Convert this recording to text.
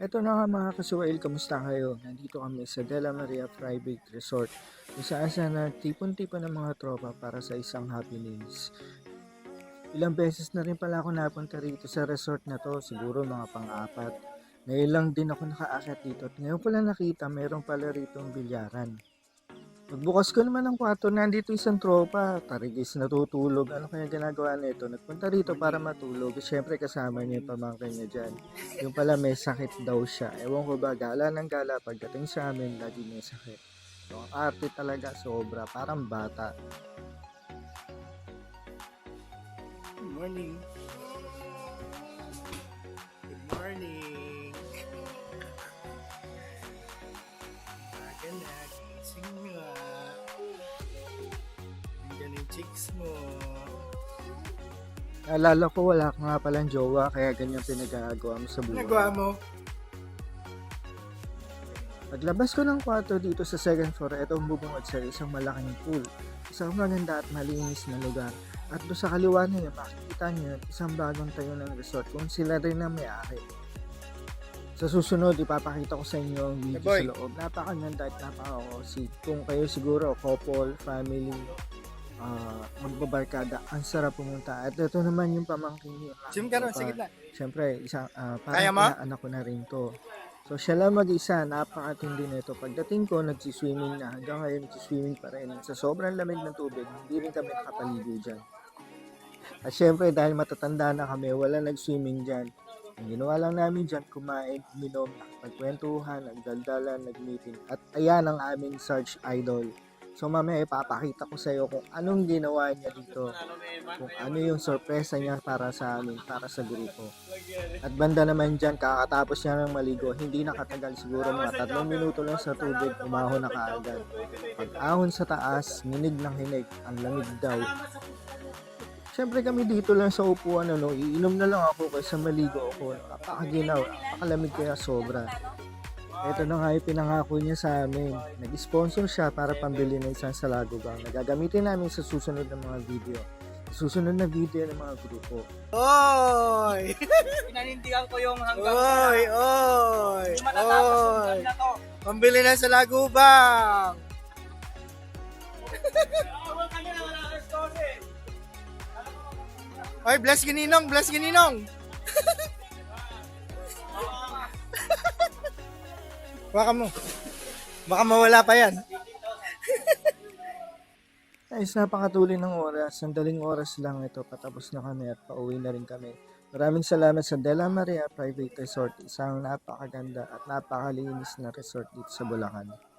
Eto na nga mga kasuwail, kamusta kayo? Nandito kami sa Dela Maria Private Resort kung saan saan nagtipon-tipon ng mga tropa para sa isang happy meals. Ilang beses na rin pala ako napunta rito sa resort na to, siguro mga pang-apat. Ngayon lang din ako nakaakyat dito at ngayon pala nakita mayroon pala rito bilyaran. Pagbukas ko naman ng kwarto, nandito isang tropa, tarigis natutulog. Ano kaya ginagawa nito? Nagpunta rito para matulog. Siyempre kasama niya yung pamangkin niya dyan. Yung pala may sakit daw siya. Ewan ko ba, gala ng gala. Pagdating sa amin, lagi may sakit. So, arte talaga sobra. Parang bata. Good morning. Chicks mo. Naalala ko, wala ka nga palang jowa. Kaya ganyan pinagagawa mo sa buhay. Nagawa mo? Paglabas ko ng kwarto dito sa second floor, ito ang bubungad sa isang malaking pool. Isang maganda at malinis na lugar. At doon sa kaliwa niyo, makikita niyo isang bagong tayo ng resort kung sila rin ang may-ari. Sa susunod, ipapakita ko sa inyo ang video Hey, sa loob. Napakaganda at napaka-cozy. Kung kayo siguro, couple, family, ah, magbabarkada, ang sarap pumunta. At ito naman yung pamangkin niyo. Sim ka ron, sige na. Siyempre, isang, Kaya parang anak ko na rin to. So, siya lang mag-isa, napakatindi nito. Pagdating ko, nagsiswimming na. Hanggang ngayon, nagsiswimming pa rin. Sa sobrang lamig ng tubig, hindi rin kami nakapaligo dyan. At syempre, dahil matatanda na kami, wala nag-swimming dyan. Ang ginawa lang namin dyan, kumain, uminom, nagkwentuhan, nagdaldalan, nag-meeting. At ayan ang aming search idol. So mamaya ipapakita ko sa iyo kung anong ginawa niya dito. Kung ano yung sorpresa niya para sa amin, para sa grupo. At banda naman dyan, kakatapos niya ng maligo, hindi nakatagal siguro mga tatlong minuto lang sa tubig, umahon na kaagad. Pag ahon sa taas, minig ng hinig, ang lamig daw. Siyempre kami dito lang sa upuan, ano, iinom na lang ako kaysa maligo ako. Napakaginaw, napakalamig kaya sobra. Ito na nga yung pinangako niya sa amin. Nag-sponsor siya para pambili ng isang salagogang na gagamitin namin sa susunod na mga video. Susunod na video ng mga grupo. Oy! Pinanindigan ko yung hanggang Oy! Oy! Hindi matatapos Oy! na to. Pambili na sa Lagubang! Oy, bless gininong, bless gininong. Baka mo. Baka mawala pa yan. Guys, napakatuloy ng oras. Sandaling oras lang ito. Patapos na kami at pauwi na rin kami. Maraming salamat sa Dela Maria Private Resort. Isang napakaganda at napakalinis na resort dito sa Bulacan.